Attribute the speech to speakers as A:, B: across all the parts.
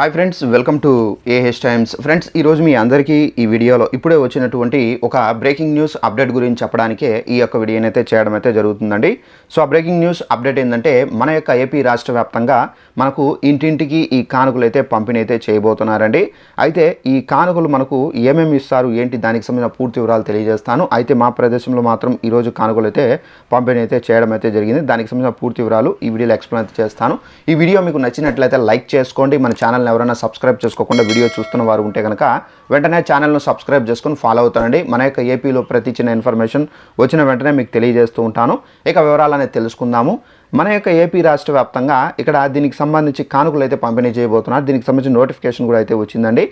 A: Hi friends welcome to AH Times friends ఈరోజు మీ అందరికీ ఈ వీడియోలో ఇప్పుడే వచ్చినటువంటి ఒక బ్రేకింగ్ న్యూస్ అప్డేట్ గురించి చెప్పడానికే ఈ యొక్క వీడియోని అయితే చేయడం అయితే జరుగుతుందండి. సో ఆ బ్రేకింగ్ న్యూస్ అప్డేట్ ఏంటంటే మన యొక్క ఏపీ రాష్ట్ర వ్యాప్తంగా మనకు ఇంటింటికి ఈ కానుకలు అయితే పంపిణీ అయితే చేయబోతున్నారండి. అయితే ఈ కానుకలు మనకు ఏమేమి ఇస్తారు ఏంటి దానికి సంబంధించిన పూర్తి వివరాలు తెలియజేస్తాను. అయితే మా ప్రదేశంలో మాత్రం ఈరోజు కానుకలు అయితే పంపిణీ అయితే చేయడం అయితే జరిగింది. దానికి సంబంధించిన పూర్తి వివరాలు ఈ వీడియోలో ఎక్స్ప్లెయిన్ అయితే చేస్తాను. ఈ వీడియో మీకు నచ్చినట్లయితే లైక్ చేసుకోండి. మన ఛానల్ని ఎవరైనా సబ్స్క్రైబ్ చేసుకోకుండా వీడియో చూస్తున్న వారు ఉంటే కనుక వెంటనే ఛానల్ను సబ్స్క్రైబ్ చేసుకొని ఫాలో అవుతానండి. మన యొక్క ఏపీలో ప్రతి చిన్న ఇన్ఫర్మేషన్ వచ్చిన వెంటనే మీకు తెలియజేస్తూ ఉంటాను. ఇక వివరాలు అనేది తెలుసుకుందాము. మన యొక్క ఏపీ రాష్ట్ర వ్యాప్తంగా ఇక్కడ దీనికి సంబంధించి కానుకలు అయితే పంపిణీ చేయబోతున్నారు. దీనికి సంబంధించిన నోటిఫికేషన్ కూడా అయితే వచ్చిందండి.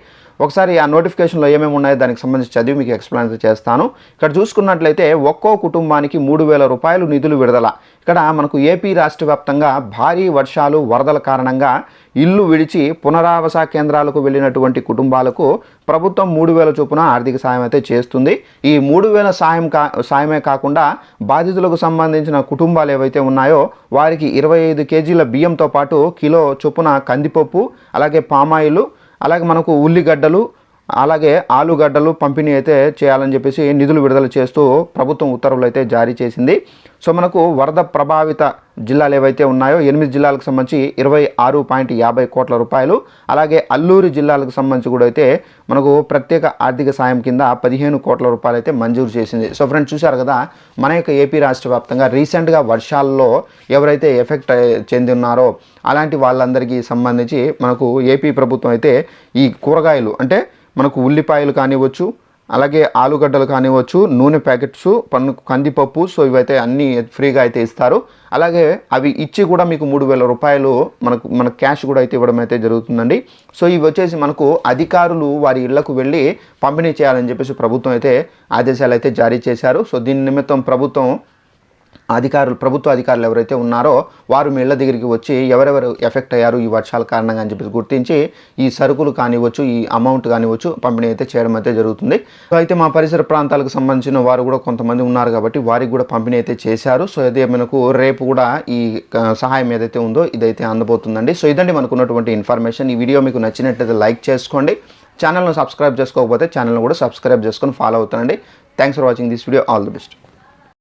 A: ఒకసారి ఆ నోటిఫికేషన్లో ఏమేమి ఉన్నాయో దానికి సంబంధించి చదివి మీకు ఎక్స్ప్లెయిన్ చేస్తాను. ఇక్కడ చూసుకున్నట్లయితే ఒక్కో కుటుంబానికి మూడు వేల రూపాయలు నిధులు విడుదల. ఇక్కడ మనకు ఏపీ రాష్ట్ర వ్యాప్తంగా భారీ వర్షాలు వరదల కారణంగా ఇల్లు విడిచి పునరావాస కేంద్రాలకు వెళ్ళినటువంటి కుటుంబాలకు ప్రభుత్వం మూడు వేల చొప్పున ఆర్థిక సాయం అయితే చేస్తుంది. ఈ మూడు వేల సాయం కా సాయమే కాకుండా బాధితులకు సంబంధించిన కుటుంబాలు ఏవైతే ఉన్నాయో వారికి ఇరవై ఐదు కేజీల బియ్యంతో పాటు కిలో చొప్పున కందిపప్పు అలాగే పామాయిలు అలాగే మనకు ఉల్లిగడ్డలు అలాగే ఆలుగడ్డలు పంపిణీ అయితే చేయాలని చెప్పేసి నిధులు విడుదల చేస్తూ ప్రభుత్వం ఉత్తర్వులు అయితే జారీ చేసింది. సో మనకు వరద ప్రభావిత జిల్లాలు ఏవైతే ఉన్నాయో ఎనిమిది జిల్లాలకు సంబంధించి ఇరవై ఆరు పాయింట్ యాభై కోట్ల రూపాయలు అలాగే అల్లూరు జిల్లాలకు సంబంధించి కూడా అయితే మనకు ప్రత్యేక ఆర్థిక సాయం కింద పదిహేను కోట్ల రూపాయలు అయితే మంజూరు చేసింది. సో ఫ్రెండ్స్ చూశారు కదా మన యొక్క ఏపీ రాష్ట్ర వ్యాప్తంగా రీసెంట్గా వర్షాల్లో ఎవరైతే ఎఫెక్ట్ చెంది ఉన్నారో అలాంటి వాళ్ళందరికీ సంబంధించి మనకు ఏపీ ప్రభుత్వం అయితే ఈ కూరగాయలు అంటే మనకు ఉల్లిపాయలు కానివ్వచ్చు అలాగే ఆలుగడ్డలు కానివ్వచ్చు నూనె ప్యాకెట్స్ పన్ను కందిపప్పు సో ఇవైతే అన్నీ ఫ్రీగా అయితే ఇస్తారు. అలాగే అవి ఇచ్చి కూడా మీకు మూడు వేల రూపాయలు మనకు మన క్యాష్ కూడా అయితే ఇవ్వడం అయితే జరుగుతుందండి. సో ఇవి వచ్చేసి మనకు అధికారులు వారి ఇళ్ళకు వెళ్ళి పంపిణీ చేయాలని చెప్పేసి ప్రభుత్వం అయితే ఆదేశాలు అయితే జారీ చేశారు. సో దీని నిమిత్తం ప్రభుత్వం అధికారులు ప్రభుత్వ అధికారులు ఎవరైతే ఉన్నారో వారు మీ ఇళ్ళ దగ్గరికి వచ్చి ఎవరెవరు ఎఫెక్ట్ అయ్యారు ఈ వర్షాల కారణంగా అని చెప్పేసి గుర్తించి ఈ సరుకులు కానివ్వచ్చు ఈ అమౌంట్ కానివ్వచ్చు పంపిణీ అయితే చేయడం అయితే జరుగుతుంది. సో అయితే మా పరిసర ప్రాంతాలకు సంబంధించిన వారు కూడా కొంతమంది ఉన్నారు కాబట్టి వారికి కూడా పంపిణీ అయితే చేశారు. సో అదే మనకు రేపు కూడా ఈ సహాయం ఏదైతే ఉందో ఇదైతే అందబోతుందండి. సో ఇదండి మనకు ఉన్నటువంటి ఇన్ఫర్మేషన్. ఈ వీడియో మీకు నచ్చినట్లయితే లైక్ చేసుకోండి. ఛానల్ను సబ్స్క్రైబ్ చేసుకోకపోతే ఛానల్ను కూడా సబ్స్క్రైబ్ చేసుకొని ఫాలో అవుతానండి. Thanks for watching this video. All the best.